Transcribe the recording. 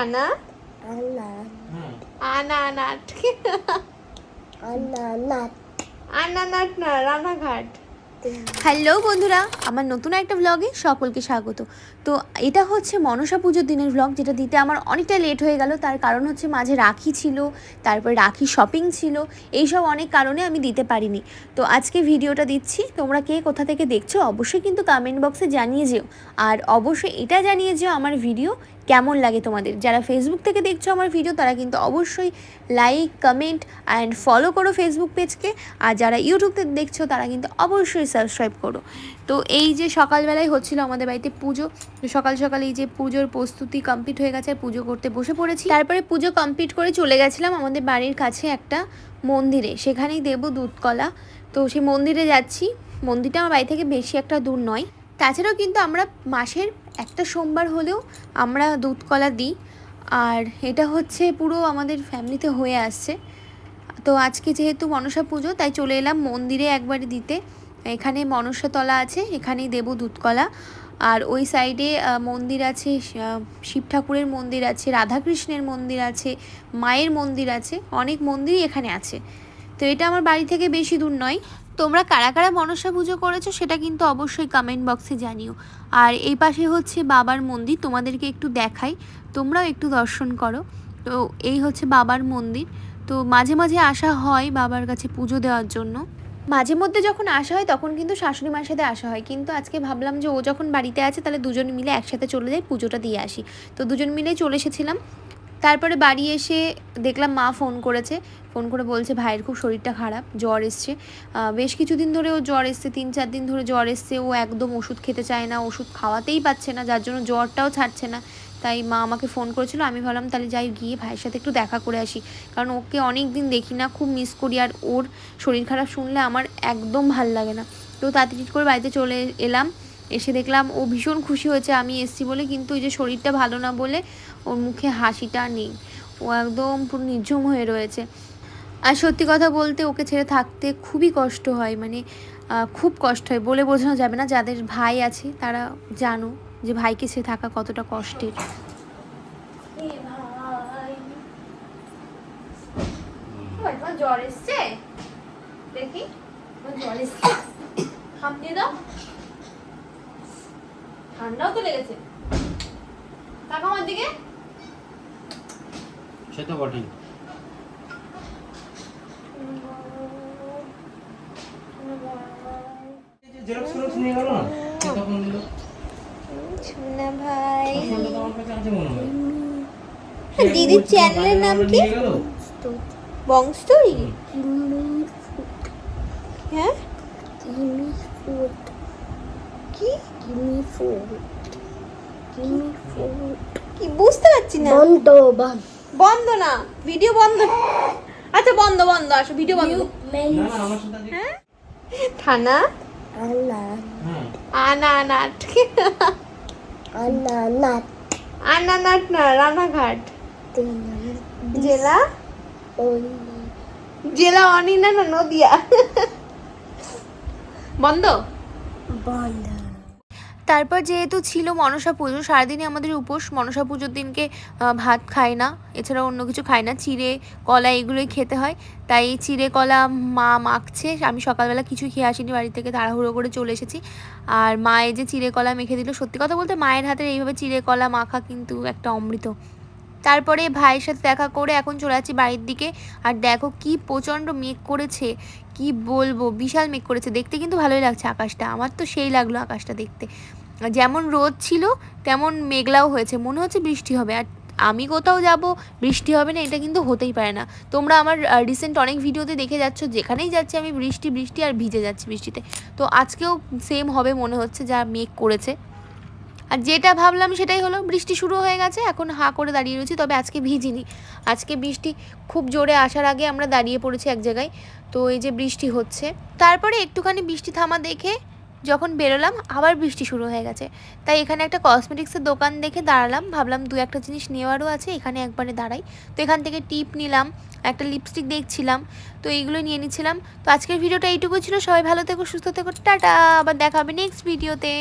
আনার আনানাট আনানাত আনানাট না রানাঘাট। হ্যালো বন্ধুরা। আমার নতুন একটা ব্লগে সকলকে স্বাগত। তো এটা হচ্ছে মনসা পুজোর দিনের ব্লগ যেটা দিতে আমার অনেকটা লেট হয়ে গেল। তার কারণ হচ্ছে মাঝে রাখি ছিল তারপর রাখি শপিং ছিল। এইসব অনেক কারণে আমি দিতে পারিনি। তো আজকে ভিডিওটা দিচ্ছি। তোমরা কে কোথা থেকে দেখছ অবশ্যই কিন্তু কমেন্ট বক্সে জানিয়ে যেও। আর অবশ্যই এটা জানিয়ে যেও আমার ভিডিও কেমন লাগে তোমাদের? যারা ফেসবুক থেকে দেখছ আমার ভিডিও তারা কিন্তু অবশ্যই লাইক কমেন্ট অ্যান্ড ফলো করো ফেসবুক পেজকে আর যারা ইউটিউব থেকে দেখছ, তারা কিন্তু অবশ্যই সাবস্ক্রাইব করো। তো এই যে সকালবেলায় হচ্ছিল আমাদের বাড়িতে পুজো সকাল সকাল এই যে পুজোর প্রস্তুতি কমপ্লিট হয়ে গেছে, পুজো করতে বসে পড়েছি। তারপরে পুজো কমপ্লিট করে চলে গেছিলাম আমাদের বাড়ির কাছে একটা মন্দিরে। সেখানেই দেব দুধকলা। তো সেই মন্দিরে যাচ্ছি। মন্দিরটা আমার বাড়ি থেকে বেশি একটা দূর নয়। তাছাড়াও কিন্তু আমরা মাসের একটা সোমবার হলেও আমরা দুধ কলা দিই। আর এটা হচ্ছে পুরো আমাদের ফ্যামিলিতে হয়ে আসছে। তো আজকে যেহেতু মনসা পুজো, তাই চলে এলাম মন্দিরে একবার দিতে। এখানে মনসা তলা আছে, এখানেই দেবো দুধকলা আর ওই সাইডে মন্দির আছে শিব ঠাকুরের মন্দির আছে, রাধাকৃষ্ণের মন্দির আছে, মায়ের মন্দির আছে, অনেক মন্দিরই এখানে আছে। তো এটা আমার বাড়ি থেকে বেশি দূর নয়। তোমরা কারা কারা মনসা পুজো করেছ সেটা কিন্তু অবশ্যই কমেন্ট বক্সে জানিও। আর এই পাশে হচ্ছে বাবার মন্দির, তোমাদেরকে একটু দেখাই, তোমরাও একটু দর্শন করো। তো এই হচ্ছে বাবার মন্দির। তো মাঝে মাঝে আসা হয় বাবার কাছে পুজো দেওয়ার জন্য। মাঝে মধ্যে যখন আসা হয় তখন কিন্তু শাশুড়ি মার সাথে আসা হয়। কিন্তু আজকে ভাবলাম যে ও যখন বাড়িতে আছে তাহলে দুজন মিলে একসাথে চলে যাই পুজোটা দিয়ে আসি। তো দুজন মিলেই চলে এসেছিলাম। তারপরে বাড়ি এসে দেখলাম মা ফোন করেছে, ফোন করে বলছে, ভাইয়ের খুব শরীরটা খারাপ, জ্বর এসছে। বেশ কিছুদিন ধরে ও জ্বর এসছে, তিন চার দিন ধরে জ্বর এসছে। ও একদম ওষুধ খেতে চায় না, ওষুধ খাওয়াতেই পাচ্ছে না, যার জন্য জ্বরটাও ছাড়ছে না। তাই মা আমাকে ফোন করেছিল, আমি ভাবলাম তাহলে যাই গিয়ে ভাইয়ের সাথে একটু দেখা করে আসি। কারণ ওকে অনেক দিন দেখি না, খুব মিস করি। আর ওর শরীর খারাপ শুনলে আমার একদম ভালো লাগে না। তো তাড়াতাড়ি করে বাড়িতে চলে এলাম, এসে দেখলাম ও ভীষণ খুশি হয়েছে, আমি এসছি বলে। কিন্তু ওই যে শরীরটা ভালো না বলে ওর মুখে হাসিটা নেই। ও একদম পুরো নির্ঝুম হয়ে রয়েছে। আর সত্যি কথা বলতে ওকে ছেড়ে থাকতে খুবই কষ্ট হয় মানে খুব কষ্ট হয় বলে বোঝানো যাবে না। যাদের ভাই আছে তারা জানো যে ভাইকে ছেড়ে থাকা কতটা কষ্টের। ঠান্ডাও তো লেগেছে। দিকে। সে তো বটেই জেরক্স ফেরক্স নিয়ে গেল না তখন দিল সোনা ভাই তখন তো আমার কাছে আছে মনে হয় দিদির চ্যানেলের নাম কি হ্যাঁ কি বুঝতে পারছি না বন্ধ না ভিডিও বন্ধ। আচ্ছা বন্ধ বন্ধ আসো ভিডিও বন্ধ। না না আমার সাথে আজকে- হ্যাঁ? থানা? আনার হ্যাঁ। আনানাট আনানাট না রানাঘাট। জেলা? জেলা অনিনা না নদিয়া? বন্ধ? বন্ধ। তারপর যেহেতু ছিল মনসা পুজো, সারাদিনই আমাদের উপোস। মনসা পুজোর দিনকে ভাত খায় না। এছাড়া অন্য কিছু খাই না। চিড়ে কলা এগুলোই খেতে হয়। তাই চিড়ে কলা মা মাখছে। আমি সকালবেলা কিছু খেয়ে আসিনি, বাড়ি থেকে তাড়াহুড়ো করে চলে এসেছি। আর মা এই যে চিড়ে কলা মেখে দিল, সত্যি কথা বলতে মায়ের হাতের এইভাবে চিড়ে কলা মাখা কিন্তু একটা অমৃত। তারপরে ভাইয়ের সাথে দেখা করে এখন চলে যাচ্ছি বাড়ির দিকে। আর দেখো কি প্রচণ্ড মেঘ করেছে, কি বলব, বিশাল মেঘ করেছে। দেখতে কিন্তু ভালোই লাগছে আকাশটা, আমার তো সেই লাগল আকাশটা দেখতে। যেমন রোদ ছিল, তেমন মেঘলাও হয়েছে, মনে হচ্ছে বৃষ্টি হবে। আর আমি কোথাও যাব, বৃষ্টি হবে না, এটা কিন্তু হতেই পারে না। তোমরা আমার রিসেন্ট অনেক ভিডিওতে দেখে যাচ্ছ, যেখানেই যাচ্ছি আমি বৃষ্টি বৃষ্টি আর ভিজে যাচ্ছি বৃষ্টিতে। তো আজকেও সেম হবে মনে হচ্ছে যা মেঘ করেছে। আর যেটা ভাবলাম সেটাই হলো, বৃষ্টি শুরু হয়ে গেছে, এখন হাঁ করে দাঁড়িয়ে রয়েছি, তবে আজকে ভিজিনি। আজকে বৃষ্টি খুব জোরে আসার আগে আমরা দাঁড়িয়ে পড়েছি এক জায়গায়, তো এই যে বৃষ্টি হচ্ছে। তারপরে একটুখানি বৃষ্টি থামা দেখে যখন বেরোলাম, আবার বৃষ্টি শুরু হয়ে গেছে। তাই এখানে একটা কসমেটিক্সের দোকান দেখে দাঁড়ালাম, ভাবলাম দু একটা জিনিস নেওয়ারও আছে, এখানে একবারে দাঁড়াই। তো এখান থেকে টিপ নিলাম, একটা লিপস্টিক দেখছিলাম, তো এইগুলো নিয়ে নিচ্ছিলাম। তো আজকের ভিডিওটা এইটুকু ছিল, সবাই ভালো থেকো, সুস্থ থেকো, টাটা, আবার দেখা হবে নেক্সট ভিডিওতে